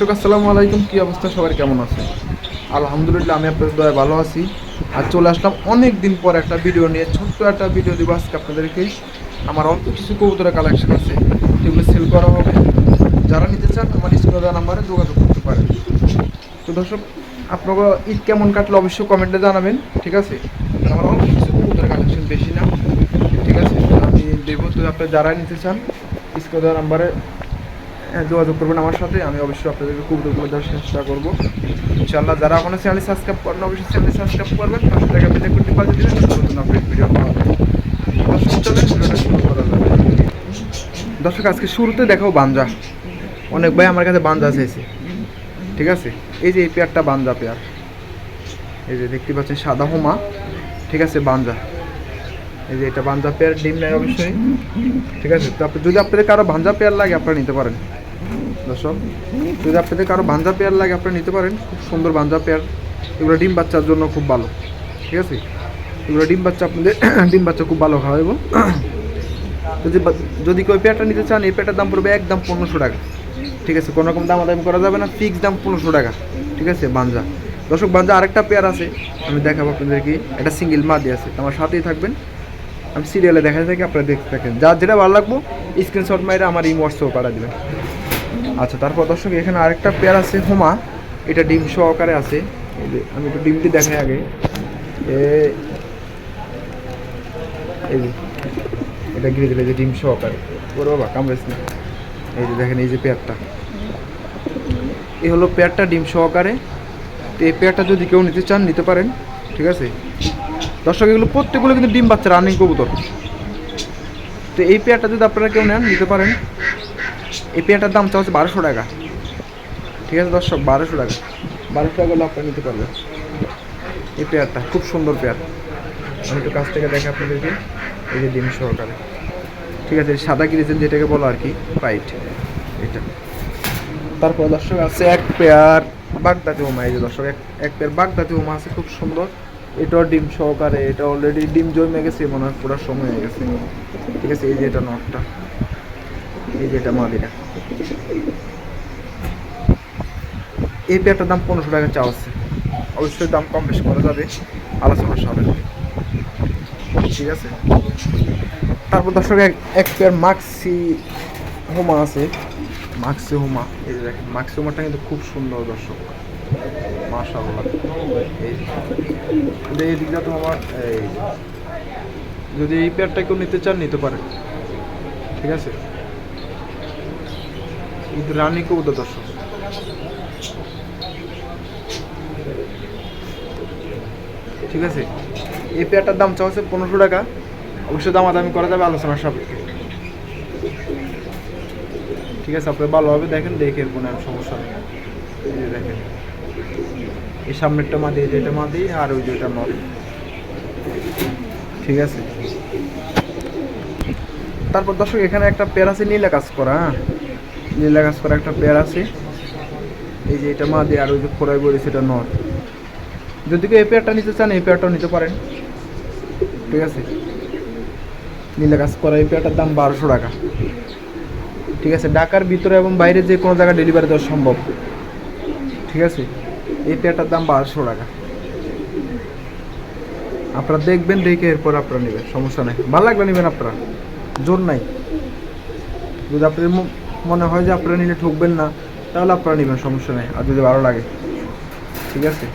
দর্শক, আসসালামু আলাইকুম। কি অবস্থা? সবার কেমন আছে আলহামদুলিল্লাহ, আমি আপনাদের দয়া ভালো আছি। আর চলে আসলাম অনেক দিন পর একটা ভিডিও নিয়ে। ছোট্ট একটা ভিডিও দিব আজকে আপনাদেরকে। আমার অল্প কিছু কবুতরের কালেকশন আছে। যেগুলো সেল করা হবে। যারা নিতে চান, আমার স্ক্রিনে দেওয়া নাম্বারে যোগাযোগ করতে পারেন। তো দর্শক, আপনারা ঈদ কেমন কাটলো অবশ্যই কমেন্টে জানাবেন, ঠিক আছে? আমার অল্প কিছু কবুতরের কালেকশন বেশি না, ঠিক আছে? আমি দেবো। তো আপনারা যারা নিতে চান, স্ক্রিনে দেওয়া নাম্বারে যোগাযোগ করবেন আমার সাথে। আমি অবশ্যই আপনাদেরকে কবুতরগুলো দেওয়ার চেষ্টা করব। ইনশাল্লাহ যারা এখনও চ্যানেল সাবস্ক্রাইব করেন অবশ্যই চ্যানেল সাবস্ক্রাইব করবেন। পাশে টাকা করতে পারলে দিবেন, নতুন আপডেট ভিডিও পাওয়া দর্শক আজকে শুরুতে দেখাও বাঞ্জা। অনেক ভাই আমার কাছে বাঞ্জা চাইছে। ঠিক আছে? এই যে এই পেয়ারটা বাঞ্জা পেয়ার। এই যে দেখতে পাচ্ছেন, সাদা হোমা। ঠিক আছে, বাঞ্জা। এই যে এটা বাঞ্জা পেয়ার, ডিম নেয় অবশ্যই। ঠিক আছে? তো যদি আপনাদের কারও ভাঞ্জা পেয়ার লাগে, আপনারা নিতে পারেন। দর্শক, যদি আপনাদের কারও ভাঞ্জা পেয়ার লাগে, আপনারা নিতে পারেন। খুব সুন্দর ভাঞ্জা পেয়ার। এগুলো ডিম বাচ্চার জন্য খুব ভালো। ঠিক আছে? এগুলো ডিম বাচ্চা আপনাদের, ডিম বাচ্চা খুব ভালো খাওয়া এবং যদি যদি কেউ পেয়ারটা নিতে চান, এই পেয়ারটার দাম পড়বে একদম পনেরোশো টাকা। ঠিক আছে? কোনো রকম দাম আদায় করা যাবে না ফিক্স দাম পনেরোশো টাকা। ঠিক আছে? বাঞ্জা। দর্শক, বাঞ্জা আরেকটা পেয়ার আছে। আমি দেখাবো আপনাদেরকে। এটা সিঙ্গেল মাদি আছে। আমার সাথেই থাকবেন। আমি সিরিয়ালে দেখা থাকি, আপনারা দেখতে থাকেন। যার যেটা ভালো লাগবো স্ক্রিনশট মাইরে আমার এই হোয়াটসঅ্যাপ পাঠা দেবেন। আচ্ছা তারপর দর্শক, এখানে আরেকটা পেয়ার আছে হোমা এটা ডিম সহকারে আছে। আমি একটু ডিমটি দেখাই আগে। এ- এই এটা গিরে দিলে যে ডিম সহকারে। ওর বাবা কামড়েছ না। এই যে দেখেন, এই যে পেয়ারটা এই হলো পেয়ারটা ডিম সহকারে। তো এই পেয়ারটা যদি কেউ নিতে চান, নিতে পারেন। ঠিক আছে? দর্শক, এগুলো প্রত্যেকগুলো কিন্তু ডিম বাচ্চা রানিং কবুতর। তো এই পেয়ারটা যদি আপনারা কেউ নেন, নিতে পারেন। এই পেয়ারটার দাম হচ্ছে বারোশো টাকা। ঠিক আছে দর্শক, বারোশো টাকা। বারোশো টাকা হলে আপনারা নিতে পারবেন এই পেয়ারটা, খুব সুন্দর পেয়ার। আমি একটু কাছ থেকে দেখে আপনাদেরকে, এই যে ডিম সহকারে। ঠিক আছে সাদা কিনেছেন যেটাকে বলো আর কি পাইট এটা। তারপর দর্শক আছে এক পেয়ার বাগদাতি উমা, এই যে দর্শক, এক এক পেয়ার বাগদাতি উমা আছে, খুব সুন্দর। এটাও ডিম সহকারে, এটা অলরেডি ডিম জমে গেছে, মনে হয় পুরো সময় হয়ে গেছে। ঠিক আছে, এই যে এটা নটটা। এই যে এটা। মাদিরা এই পেয়ারটার দাম পনেরোশো টাকা চাওয়া আছে। অবশ্যই দাম কম বেশি করা যাবে। আলোচনার সামনে। ঠিক আছে? তারপর দর্শক, এক পেয়ার মাক্সি হোমা আছে। মাক্সি হোমা এই যে দেখেন মাক্সি হোমাটা কিন্তু খুব সুন্দর দর্শক। মাশাআল্লাহ। এই এই দিকটা তো আমার এই যদি এই পেয়ারটা কেউ নিতে চান, নিতে পারেন। ঠিক আছে? রানী কবুতর দর্শক। ঠিক আছে? এই পেয়ারটার দাম হচ্ছে পনেরোশো টাকা। অবশ্যই দামাদামি করা যাবে আলোচনার সাপেক্ষে। ঠিক আছে আপনি ভালোভাবে দেখেন, দেখে কোনো সমস্যা নেই। দেখেন। এই সামনেরটা মাদি এই যে এটা মাদি আর ওই যে এটা নর ঠিক আছে? তারপর দর্শক, এখানে একটা পেয়ার আছে নীলা কাজ করা হ্যাঁ? নীলা গাছ করা একটা পেয়ার আছে। এই যে এটা মাদি আর ওই যে খোড়াই বলি সেটা নর। যদি কেউ এই পেয়ারটা নিতে চান, এই পেয়ারটাও নিতে পারেন। ঠিক আছে? নীলা গাছ করা এই পেয়ারটার দাম বারোশো টাকা। ঠিক আছে? ঢাকার ভিতরে এবং বাইরে যে কোনো জায়গায় ডেলিভারি দেওয়া সম্ভব। ঠিক আছে? এই পেয়ারটার দাম বারোশো টাকা। আপনারা দেখবেন, দেখে এরপর আপনারা নেবেন। সমস্যা নেই। ভালো লাগলে নেবেন আপনারা। জোর নাই। যদি আপনাদের ম- মনে হয় যে আপনারা নিলে ঠকবেন না, তাহলে আপনারা নেবেন, সমস্যা নেই। আর যদি ভালো লাগে। ঠিক আছে?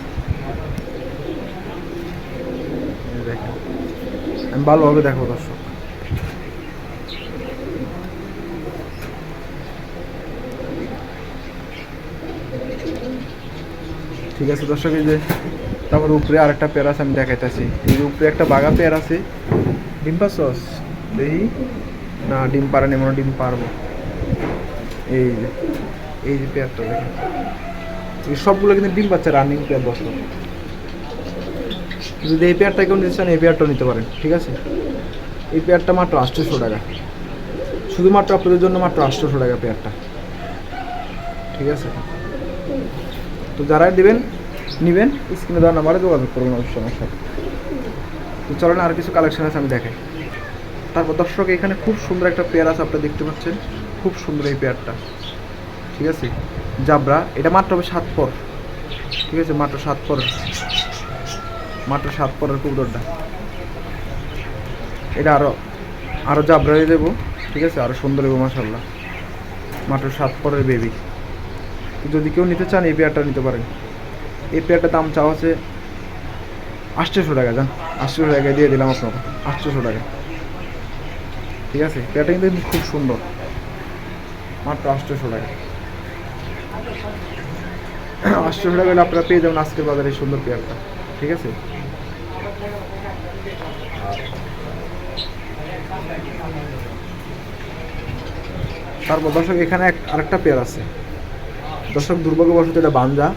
আমি ভালোভাবে দেখো, দর্শক। ঠিক আছে, দর্শক, এই যে তারপর উপরে আরেকটা পেয়ার আছে, আমি দেখাইতেছি। এই উপরে একটা বাগা পেয়ার আছে। ডিম পাচ্ছস দেখি না, ডিম পারে মনে হয় ডিম পারব এই যে এই যে পেয়ারটা দেখেন। এই সবগুলো কিন্তু ডিম পাচ্ছে রানিং পেয়ার দর্শক যদি এই পেয়ারটা কেউ নিতে চান, এই পেয়ারটাও নিতে পারেন, ঠিক আছে? এই পেয়ারটা মাত্র আটশোশো টাকা। শুধুমাত্র আপনাদের জন্য মাত্র আটশোশো টাকা পেয়ারটা। ঠিক আছে? তো যারাই দেবেন, নেবেন, স্ক্রিনে দেওয়ার নাম্বারে যোগাযোগ করবেন, অবশ্যই আমার সাথে তো চলেন, আর কিছু কালেকশন আছে, আমি দেখাই। তারপর দর্শক, এখানে খুব সুন্দর একটা পেয়ার আছে, আপনারা দেখতে পাচ্ছেন। খুব সুন্দর এই পেয়ারটা ঠিক আছে? জাবরা, এটা মাত্র হবে সাত পর। ঠিক আছে? মাত্র সাত পর মাত্র সাত পরের কবুতরটা এটা আরও আরও জাবরা দেবো ঠিক আছে? আরও সুন্দর হবে মাসাল্লাহ মাত্র সাত পরের বেবি যদি কেউ নিতে চান, এই পেয়ারটা নিতে পারেন। এই পেয়ারটার দাম চাওয়া আছে আটশোশো টাকা যান আটশোশো টাকায় দিয়ে দিলাম আপনাকে। আটশোশো টাকা ঠিক আছে? পেয়ারটা কিন্তু খুব সুন্দর। মাত্র আটশোশো টাকা। আটশোশো টাকা আপনারা পেয়ে যাবেন আজকের বাজারে সুন্দর পেয়ারটা, ঠিক আছে? তারপর দর্শক, এখানে এক আরেকটা পেয়ার আছে। দর্শক, দুর্ভাগ্যবশত এটা বাঞ্জা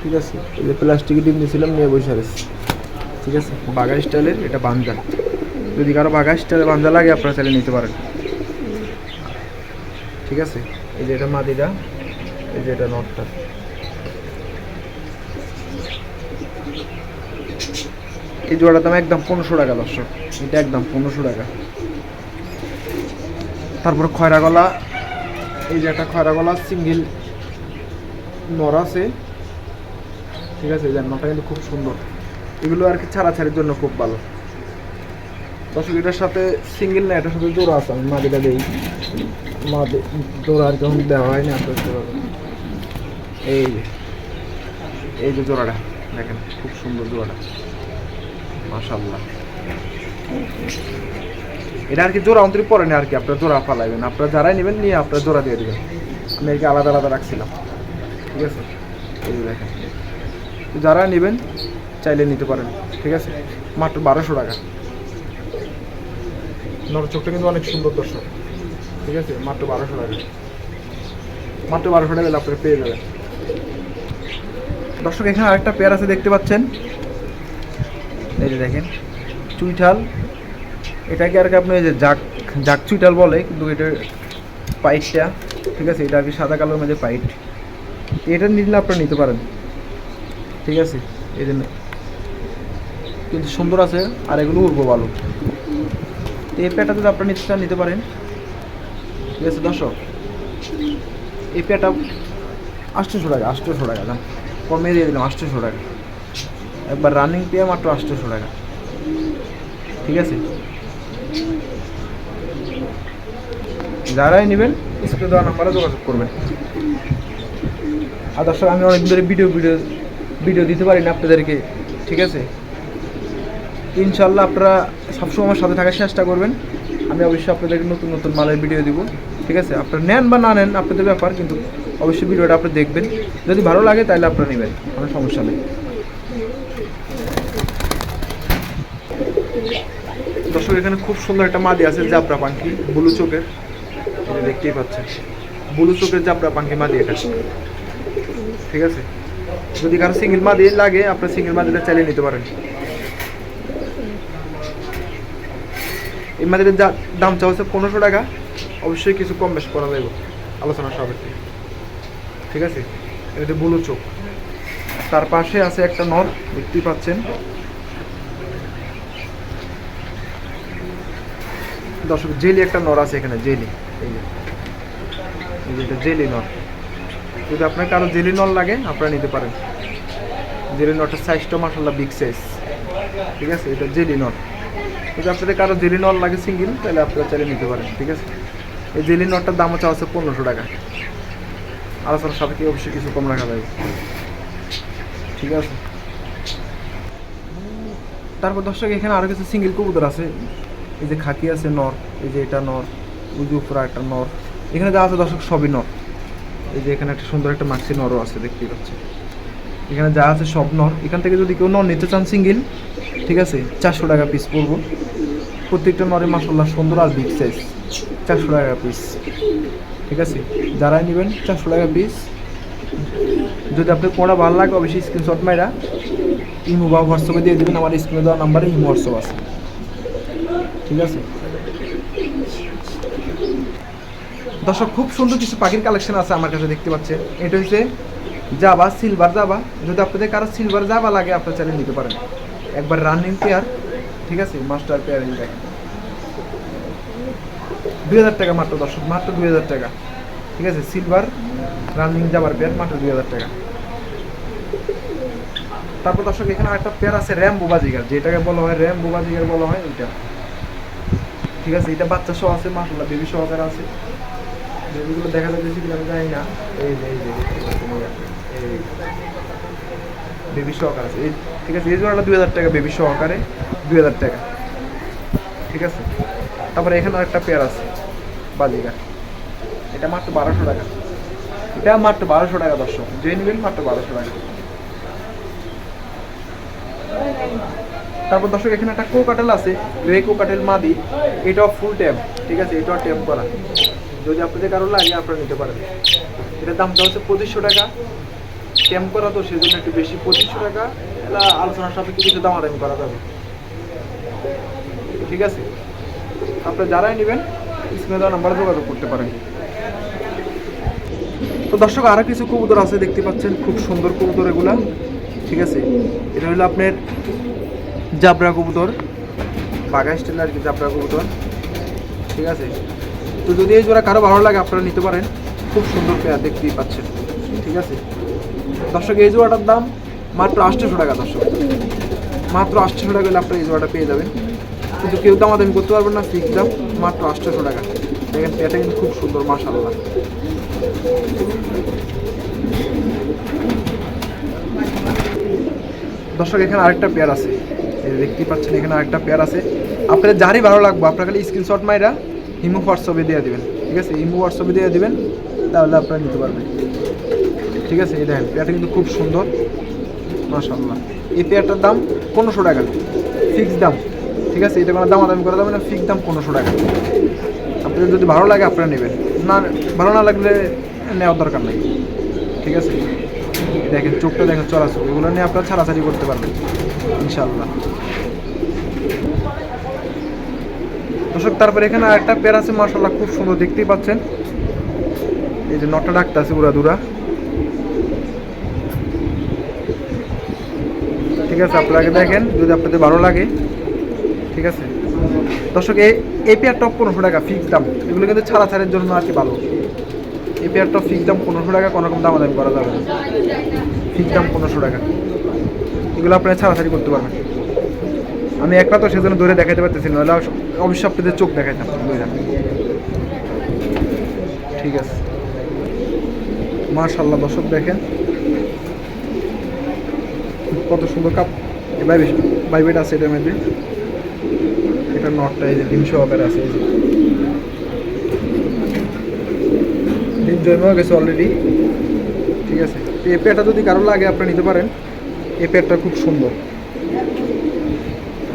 ঠিক আছে? এই যে প্লাস্টিকের ডিম দিয়েছিলাম নিয়ে বসে রয়েছে ঠিক আছে? বাঘা স্টাইলের এটা বাঞ্জা যদি কারও বাঘা স্টাইলের বাঞ্জা লাগে, আপনারা চাইলে নিতে পারেন। ঠিক আছে? এই যে এটা মাদিটা এই যে এটা নটটা। এই জোড়ার দাম একদম পনেরোশো টাকা, দর্শক। এটা একদম পনেরোশো টাকা। তারপর খয়রা গলা এই যে একটা খয়রা গলা সিঙ্গেল নর আছে। ঠিক আছে, এই নটা কিন্তু খুব সুন্দর। এগুলো আর কি ছাড়াছাড়ির জন্য খুব ভালো। দর্শক এটার সাথে সিঙ্গেল না এটার সাথে জোড়া আছে, আমি মাদিটা দেই। মা জোড়া আর যখন দেওয়া হয়নি আপনার জোড়া এই যে এই যে জোড়াটা, দেখেন, খুব সুন্দর জোড়াটা। মাশাল্লাহ এটা আর কি জোড়া অন্তরি পরে না আর কি, আপনার জোড়া ফালাইবেন। আপনারা যারাই নেবেন, নিয়ে আপনার জোড়া দিয়ে দেবেন। আমি আর কি আলাদা আলাদা রাখছিলাম। ঠিক আছে? এই দেখেন। যারা নেবেন, চাইলে নিতে পারেন। ঠিক আছে? মাত্র বারোশো টাকা। নর চোখটা কিন্তু অনেক সুন্দর দর্শক। ঠিক আছে? মাত্র বারোশো টাকা। মাত্র বারোশো টাকা আপনারা পেয়ে যাবেন। দর্শক, এখানে আরেকটা পেয়ার আছে, দেখতে পাচ্ছেন? এই যে দেখেন, চুইঠাল। এটাকে আর কি আপনি যে জাক জাক চুইঠাল বলে, কিন্তু এটার পাইটটা ঠিক আছে? এটা আর কি সাদা কালোর মধ্যে পাইট। এটা নিলে আপনারা নিতে পারেন। ঠিক আছে? এই জন্য কিন্তু সুন্দর আছে, আর এগুলো উড়বো ভালো তো এই পেয়ারটা যদি আপনারা নিতে চান, নিতে পারেন। ঠিক আছে, দর্শক, এই পেয়ারটা আটশোশো টাকা আটশোশো টাকা দাম কমে দিয়ে দিলাম, আটশোশো টাকা। একবার রানিং পেয়ে মাত্র আটশোশো টাকা। ঠিক আছে? যারাই নেবেন, স্ক্রিনে দেওয়া নাম্বারে যোগাযোগ করবেন। আর দর্শক, আমি অনেক ধরে ভিডিও ভিডিও ভিডিও দিতে পারি না আপনাদেরকে। ঠিক আছে? ইনশাল্লাহ আপনারা সবসময় আমার সাথে থাকার চেষ্টা করবেন। আমি অবশ্যই আপনাদেরকে নতুন নতুন মালের ভিডিও দিব। ঠিক আছে? আপনারা নেন বা না নেন, আপনাদের ব্যাপার, কিন্তু অবশ্যই ভিডিওটা আপনি দেখবেন। যদি ভালো লাগে, তাহলে আপনারা নেবেন। কোনো সমস্যা নেই। দর্শক, এখানে খুব সুন্দর একটা মাদি আছে, জাবরা পাখি, ব্লু চোখের। দেখতেই পাচ্ছেন। ব্লু চোখের জাবরা পাখি মাদি এটা। ঠিক আছে? যদি কারও সিঙ্গেল মাদি লাগে, আপনার সিঙ্গেল মাদিটা চালিয়ে নিতে পারেন। যা দাম চা হচ্ছে পনেরোশো টাকা, অবশ্যই কিছু কম বেশ করা যাবে আলোচনা সাপেক্ষে। ঠিক আছে? এটা ব্লু চোখ। তার পাশে আছে একটা নর, দেখতেই পাচ্ছেন। দর্শক, জেলি একটা নর আছে এখানে, জেলি। এই যে। এটা জেলি নর। যদি আপনার কারও জেলি নল লাগে, আপনারা নিতে পারেন। জেলি নটটার সাইজটা মাসাল্লাহ বিগ সাইজ ঠিক আছে? এটা জেলি নট যদি আপনাদের কারও জেলি নল লাগে সিঙ্গেল তাহলে আপনারা চাইলে নিতে পারেন, ঠিক আছে? এই জেলি নটটার দাম হচ্ছে আছে পনেরোশো টাকা। আলোচনার সাথে কি অবশ্যই কিছু কম রাখা যাবে ঠিক আছে? তারপর দর্শক, এখানে আরও কিছু সিঙ্গেল কবুতর আছে। এই যে খাকি আছে নর, এই যে এটা নর, ওই যে উপরে একটা নর। এখানে যা আছে দর্শক, সবই নর। এই যে এখানে একটা সুন্দর একটা মাক্সি নরও আছে, দেখতেই পাচ্ছি এখানে যা আছে সব নর। এখান থেকে যদি কেউ নর নিতে চান সিঙ্গেল ঠিক আছে? চারশো টাকা পিস পড়ব প্রত্যেকটা নরে মাসাল্লাহ সুন্দর আর বিগ সাইজ চারশো টাকা পিস ঠিক আছে? যারাই নেবেন, চারশো টাকা পিস যদি আপনার কোনটা ভালো লাগে, অবশ্যই স্ক্রিনশট মাইরা ইমো বা হোয়াটসঅ্যাপে দিয়ে দেবেন। আমার স্ক্রিনে দেওয়া নাম্বারে ইমো, হোয়াটসঅ্যাপ আছে। ঠিক আছে? দর্শক, খুব সুন্দর কিছু পাখির কালেকশন আছে আমার কাছে দেখতে পাচ্ছেন। এটা হচ্ছে জাবা সিলভার জাবা যদি আপনাদের কারও সিলভার জাবা লাগে, আপনারা চাইলে নিতে পারেন। একবার রানিং পেয়ার ঠিক আছে? মাস্টার পেয়ারিং দেখেন। দুই হাজার টাকা মাত্র, দর্শক, মাত্র দুই হাজার টাকা। ঠিক আছে? সিলভার রানিং যাবার পেয়ার মাত্র দুই হাজার টাকা। তারপর দর্শক, এখানে একটা পেয়ার আছে র্যাম বোবাজিগার যেটাকে বলা হয় র্যাম বোবাজিগার বলা হয় ওইটা ঠিক আছে? এটা বাচ্চা সহ আছে মাসাল্লাহ বেবি সহকারে আছে। বেবিগুলো দেখা যাচ্ছে কিনা আমি জানি না। এই যে এই যে। বেবি সহকারে আছে। ঠিক আছে, এই জোড়াটা দুই হাজার টাকা বেবি সহকারে দুই হাজার টাকা। ঠিক আছে? তারপরে এখানে একটা পেয়ার আছে বাজিগার এটা মাত্র বারোশো টাকা। এটা মাত্র বারোশো টাকা, দর্শক। যে নেবেন মাত্র বারোশো টাকা। তারপর দর্শক, এখানে একটা কোকাটেল আছে। গ্রে কোকাটেল মাদি, এটাও ফুল ট্যাব ঠিক আছে, এটাও ট্যাব করা। যদি আপনাদের কারও লাগে, আপনারা নিতে পারেন। এটার দামটা হচ্ছে পঁচিশশো টাকা। ট্যাম্প করা তো সেজন্য একটু বেশি পঁচিশশো টাকা। আলোচনার সাপেক্ষে কিছু দাম দামাদামি করা যাবে। ঠিক আছে? আপনি যারাই নেবেন, স্ক্রিনে নাম্বারে যোগাযোগ করতে পারেন। তো দর্শক আরও কিছু কবুতর আছে দেখতে পাচ্ছেন, খুব সুন্দর কবুতর এগুলা। ঠিক আছে? এটা হলো আপনার জাবরা কবুতর, বাঘা স্টাইল আর কি জাবরা কবুতর। ঠিক আছে? তো যদি এই জোড়া কারও ভালো লাগে, আপনারা নিতে পারেন। খুব সুন্দর পেয়ার দেখতেই পাচ্ছেন। ঠিক আছে? দর্শক, এই জোড়াটার দাম মাত্র আটশোশো টাকা, দর্শক। মাত্র আটশোশো টাকা হলে আপনারা এই জোড়াটা পেয়ে যাবেন। কিন্তু কেউ দাম আমি করতে পারবেন না ফিক্স দাম মাত্র আটশোশো টাকা। দেখেন, পেয়ারটা কিন্তু খুব সুন্দর মাশাল্লাহ দর্শক, এখানে আরেকটা পেয়ার আছে। দেখতেই পাচ্ছেন, এখানে আরেকটা পেয়ার আছে। আপনাদের যারই ভালো লাগবে, আপনার খালি স্ক্রিনশট মাইরা হিমু হোয়াটসঅ্যাপে দিয়ে দেবেন, ঠিক আছে? ইমো হোয়াটসঅ্যাপে দিয়ে দেবেন, তাহলে আপনারা নিতে পারবেন। ঠিক আছে? এই দেখেন, পেয়ারটা কিন্তু খুব সুন্দর। মাশাল্লাহ এই পেয়ারটার দাম পনেরোশো টাকা। ফিক্স দাম। ঠিক আছে? এটা কোনো দামাদামি করা যাবে না ফিক্স দাম পনেরোশো টাকা। আপনাদের যদি ভালো লাগে, আপনারা নেবেন। না, ভালো না লাগলে নেওয়ার দরকার নেই। ঠিক আছে? দেখেন, চোখটা দেখেন চলাচল এগুলো নিয়ে আপনারা ছাড়াছাড়ি করতে পারবেন। ইনশাল্লাহ দর্শক, তারপরে এখানে একটা পেয়ার আছে মার্শাল্লাহ খুব সুন্দর। দেখতেই পাচ্ছেন? এই যে নটা ডাকটা আছে উড়া ঠিক আছে, আপনাকে দেখেন, যদি আপনাদের ভালো লাগে, ঠিক আছে। দর্শক, এই এই পেয়ারটা পনেরোশো টাকা ফিক্স দাম, এগুলো কিন্তু ছাড়া ছাড়ের জন্য আর কি ভালো। এই পেয়ারটা ফিক্স দাম পনেরোশো টাকা, কোনো রকম দামাদামি করা যাবে না। ফিক্স দাম পনেরোশো টাকা। এগুলো আপনারা ছাড়াছাড়ি করতে পারবেন। আমি একটা তো সেজন্য ধরে দেখাতে পারতেছি না অবশ্যই আপনাদের চোখ দেখাইতাম ধরে ঠিক আছে। মার্শাল্লাহ দর্শক দেখেন কত সুন্দর কাপ। বাইবে বাইবেট আছে এটার মধ্যে। এটা নটটা, এই যে ডিম সহকারে আছে, এই যে। গেছে অলরেডি ঠিক আছে। এই পেয়ারটা যদি কারও লাগে আপনি নিতে পারেন। এই পেয়ারটা খুব সুন্দর।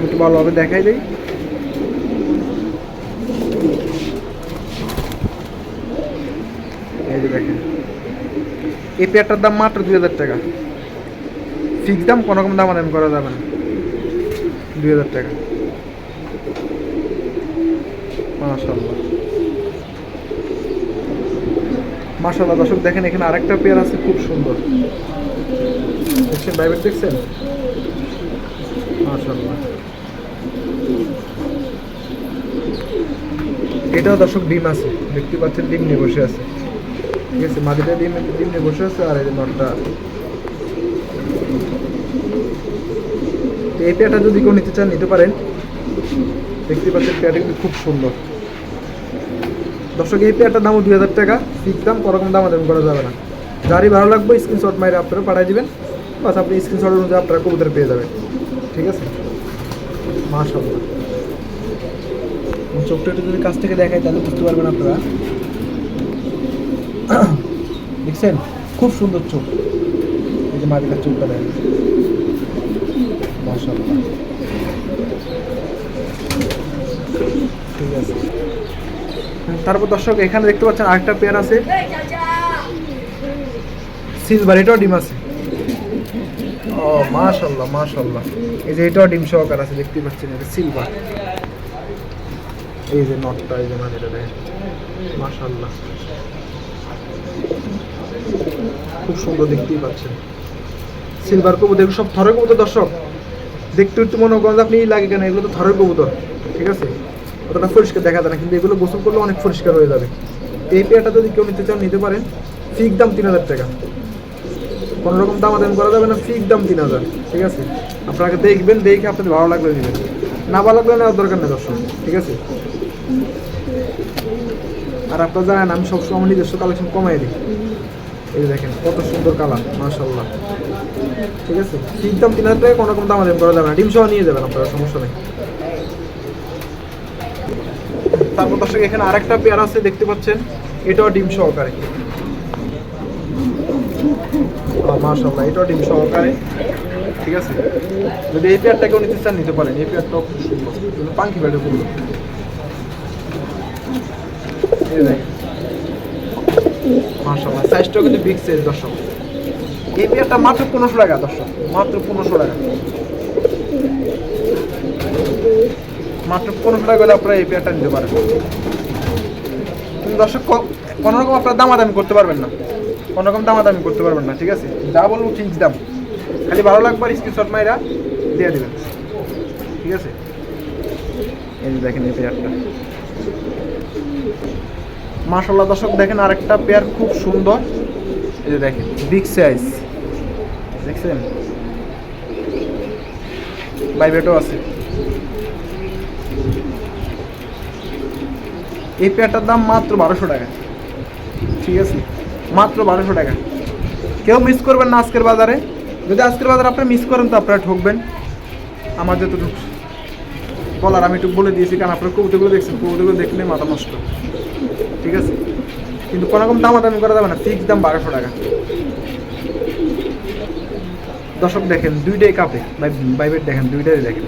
একটু ভালোভাবে দেখাই দিই। এই যে দেখেন। এই পেয়ারটার দাম মাত্র দুই হাজার টাকা। ফিক্স দাম, কোনো রকম দাম আদান করা যাবে না। দুই হাজার টাকা। মাশাল্লাহ মাশাল্লাহ দর্শক, দেখেন, এখানে আরেকটা পেয়ার আছে, খুব সুন্দর। দেখছেন প্রাইভেট দেখছেন? মাশাল্লাহ এটাও, দর্শক, ডিম আছে। দেখতে পাচ্ছেন, ডিম নিয়ে বসে আছে। ঠিক আছে মাদিটা ডিম ডিম নিয়ে বসে আছে, আর এই নটটা এই পেয়ারটা যদি কেউ নিতে চান, নিতে পারেন। দেখতে পাচ্ছেন পেয়ারটা কিন্তু খুব সুন্দর। দর্শক, এই পেয়ারটার দামও দুই হাজার টাকা। ফিক্স দাম কোরকম দাম আদান করা যাবে না। যারই ভালো লাগবে স্ক্রিনশট মাইরে আপনারা পাঠিয়ে দেবেন। বাস আপনি স্ক্রিনশট অনুযায়ী আপনারা কবুতর পেয়ে যাবেন। ঠিক আছে? মাশাল্লাহ চোখটা একটু যদি কাছ থেকে দেখায় তাহলে বুঝতে পারবেন আপনারা। দেখছেন? খুব সুন্দর চোখ। এই যে মাদিকার চোখটা দেখেন। ঠিক আছে তারপর দর্শক, এখানে দেখতে পাচ্ছেন আরেকটা পেয়ার আছে। সিলভার এটাও ডিম আছে। ও মাশাল্লাহ মাশাল্লাহ এই যে এটাও ডিম সহকার আছে, দেখতে পাচ্ছেন এটা সিলভার এই যে নটটা এই যে মানে এটা মাশাল্লাহ খুব সুন্দর দেখতেই পাচ্ছেন। সিলভার কবুতর সব থরের কবুতর দর্শক। দেখতে একটু মনে করেন আপনি লাগে কেন? এগুলো তো থরের কবুতর, ঠিক আছে? অতটা পরিষ্কার দেখা যায় না, কিন্তু এগুলো গোসল করলে অনেক পরিষ্কার হয়ে যাবে। এই পেয়ারটা যদি কেউ নিতে চান, নিতে পারেন। ফিক দাম তিন হাজার টাকা। কোনো রকম দাম আদান করা যাবে না ফিক দাম তিন হাজার, ঠিক আছে? আপনাকে দেখবেন, দেখে আপনাদের ভালো লাগলে নেবেন। না ভালো লাগলে নেওয়ার দরকার নেই দর্শক, ঠিক আছে? আর আপনারা জানেন, আমি সবসময় আমার নিজস্ব কালেকশন কমাই দিই। এই দেখেন, কত সুন্দর কালার মাশাল্লাহ ঠিক আছে? ঠিক দাম তিন হাজার টাকা কোনো রকম দাম করা যাবে না। ডিম সহ নিয়ে যাবেন আপনারা, সমস্যা নেই। তারপর দর্শক, এখানে আরেকটা পেয়ার আছে, দেখতে পাচ্ছেন। এটাও ডিম সহকারে। মাশাল্লাহ এটাও ডিম সহকারে। ঠিক আছে? যদি এই পেয়ারটাকেও নিতে চান, নিতে পারেন। এই পেয়ারটাও খুব সুন্দর। পাঙ্কি ব্যাটে করল এই দেখেন মাশাল্লাহ সাইজটাও কিন্তু বিগ সাইজ দর্শক। এই পেয়ারটা মাত্র পনেরোশো টাকা দর্শক, মাত্র পনেরোশো টাকা। মাত্র পনেরোশো টাকা হলে আপনারা এই পেয়ারটা নিতে পারেন দর্শক কোনো রকম আপনার দামাদামি করতে পারবেন না। কোনো রকম দামাদামি করতে পারবেন না, ঠিক আছে? যা বলব ফিক্স দাম। খালি ভালো লাগবে আর স্ক্রিনশট মাইরা দিয়ে দেবেন। ঠিক আছে? এই দেখেন এই পেয়ারটা মাশাল্লাহ দর্শক, দেখেন আরেকটা পেয়ার খুব সুন্দর। এই যে দেখেন বিগ সাইজ দেখছেন? বাইবেটও আছে। এই পেয়ারটার দাম মাত্র বারোশো টাকা। ঠিক আছে? মাত্র বারোশো টাকা। কেউ মিস করবেন না আজকের বাজারে। যদি আজকের বাজারে আপনি মিস করেন, তো আপনারা ঠকবেন। আমার যতটুকু বলার, আমি একটু বলে দিয়েছি, কারণ আপনারা কবিতাগুলো দেখছেন কবিতাগুলো দেখলে মাথা নষ্ট। ঠিক আছে? কিন্তু কোনো রকম দামাদামি করা যাবে না ফিক্স দাম বারোশো টাকা। দর্শক দেখেন, দুইটাই কাপে। বাইবেট দেখেন, দুইটাই দেখেন।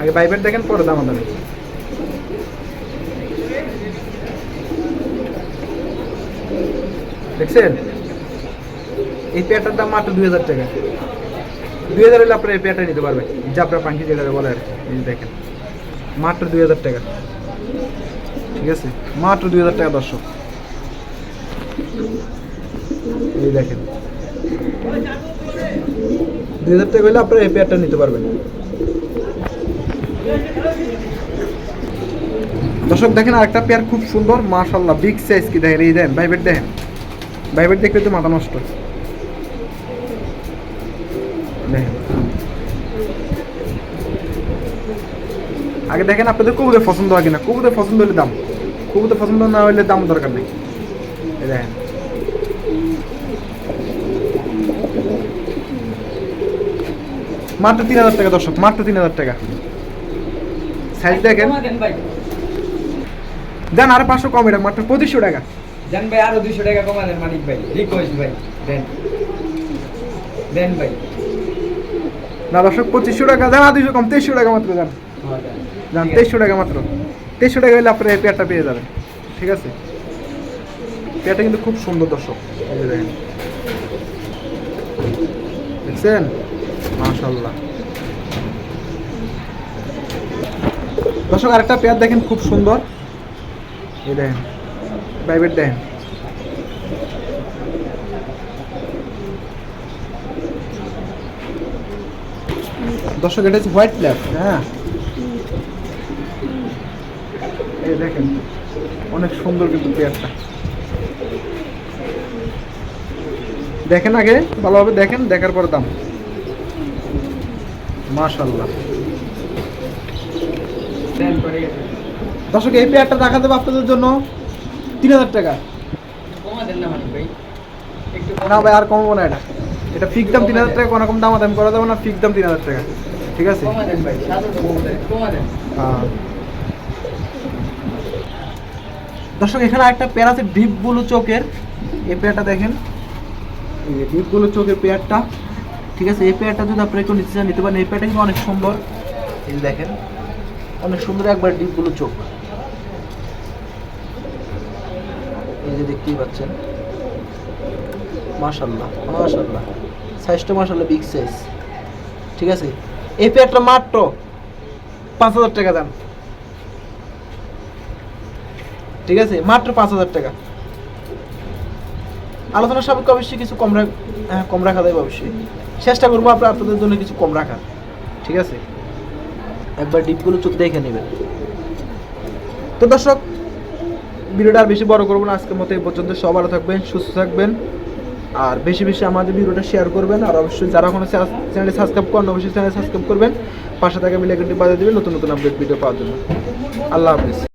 আগে বাইবেট দেখেন, পরে দাম দামাদামি দেখছেন? এই পেয়ারটার দাম মাত্র দুই হাজার টাকা। দুই হাজার হলে আপনার এই পেয়ারটা নিতে পারবেন। জাপড়া পাঙ্কি যেটা বলে আর। দেখেন। মাত্র দুই হাজার টাকা। ঠিক আছে? মাত্র দুই হাজার টাকা দর্শক। এই দেখেন। দুই হাজার টাকা হলে আপনারা এই পেয়ারটা নিতে পারবেন। দর্শক, দেখেন আরেকটা পেয়ার খুব সুন্দর। মাশাল্লাহ বিগ সাইজ কি দেখেন? এই দেন ভাইবেট দেখেন। ভাইবেট দেখলে তো মাথা নষ্ট। দেখেন। আগে দেখেন আপনাদের কবুদের পছন্দ হয় কিনা? কবুদের পছন্দ হলে দাম। কবুতর পছন্দ না হলে দাম দরকার নেই। দেখেন। মাত্র তিন হাজার টাকা দর্শক মাত্র তিন হাজার টাকা। সাইজ দেখেন। দেন আরও পাঁচশো কম এটা মাত্র পঁচিশশো টাকা। দেন ভাই আরও দুইশো টাকা কমা দেন মানিক ভাই। রিকোয়েস্ট ভাই দেন। দেন ভাই। না দর্শক পঁচিশশো টাকা দেন আর দুইশো কম তেইশশো টাকা মাত্র দেন। হ্যাঁ, দেন। তেইশশো টাকা মাত্র। তেইশশো টাকা হলে আপনার এই পেয়ারটা পেয়ে যাবেন। ঠিক আছে? পেয়ারটা কিন্তু খুব সুন্দর দর্শক। দেখেন। দেখছেন? মাশাল্লাহ দর্শক, আরেকটা পেয়ার দেখেন, খুব সুন্দর। এই দেখেন, প্রাইভেট দেখেন। দর্শক, এটা হচ্ছে হোয়াইট ল্যাব হ্যাঁ। এই দেখেন অনেক সুন্দর কিন্তু পেয়ারটা দেখেন আগে ভালোভাবে দেখেন দেখার পর দাম। মাশাল্লাহ দর্শক এই পেয়ারটা দেখা দেবো আপনাদের জন্য তিন হাজার টাকা। না ভাই আর কমবো না এটা। এটা ফিক দাম তিন হাজার টাকা কোনো রকম দাম দাম করা যাবে না ফিক্স দাম তিন হাজার টাকা। ঠিক আছে? কমা কমা কমা হ্যাঁ। দর্শক, এখানে একটা পেয়ার আছে ডিপ ব্লু চোখের। এই পেয়ারটা দেখেন। এই ডিপ ব্লু চোখের পেয়ারটা, ঠিক আছে? এই পেয়ারটা যদি আপনারা একটু নিতে চান নিতে পারেন, এই পেয়ারটা কিন্তু অনেক সুন্দর। এই যে দেখেন, অনেক সুন্দর একবার ডিপ ব্লু চোখ। এই যে দেখতেই পাচ্ছেন। মাশাল্লাহ মাশাল্লাহ সাইজটা মাশাল্লাহ বিগ সাইজ ঠিক আছে? এই পেয়ারটা মাত্র পাঁচ হাজার টাকা দাম। ঠিক আছে? মাত্র পাঁচ হাজার টাকা। আলোচনা সাপেক্ষে অবশ্যই কিছু কম রাখ হ্যাঁ কম রাখা যাবে অবশ্যই। চেষ্টা করব আপনার আপনাদের জন্য কিছু কম রাখা ঠিক আছে? একবার ডিপগুলো চোখ দেখে নেবেন। তো দর্শক, ভিডিওটা আর বেশি বড় করব না। আজকের মতো এই পর্যন্ত। সব ভালো থাকবেন, সুস্থ থাকবেন। আর বেশি বেশি আমাদের ভিডিওটা শেয়ার করবেন। আর অবশ্যই যারা কোনো চ্যানেলে সাবস্ক্রাইব করেন অবশ্যই চ্যানেল সাবস্ক্রাইব করবেন। পাশে থাকা বেল আইকনটি বাজিয়ে দেবেন নতুন নতুন আপডেট ভিডিও পাওয়ার জন্য। আল্লাহ হাফিজ।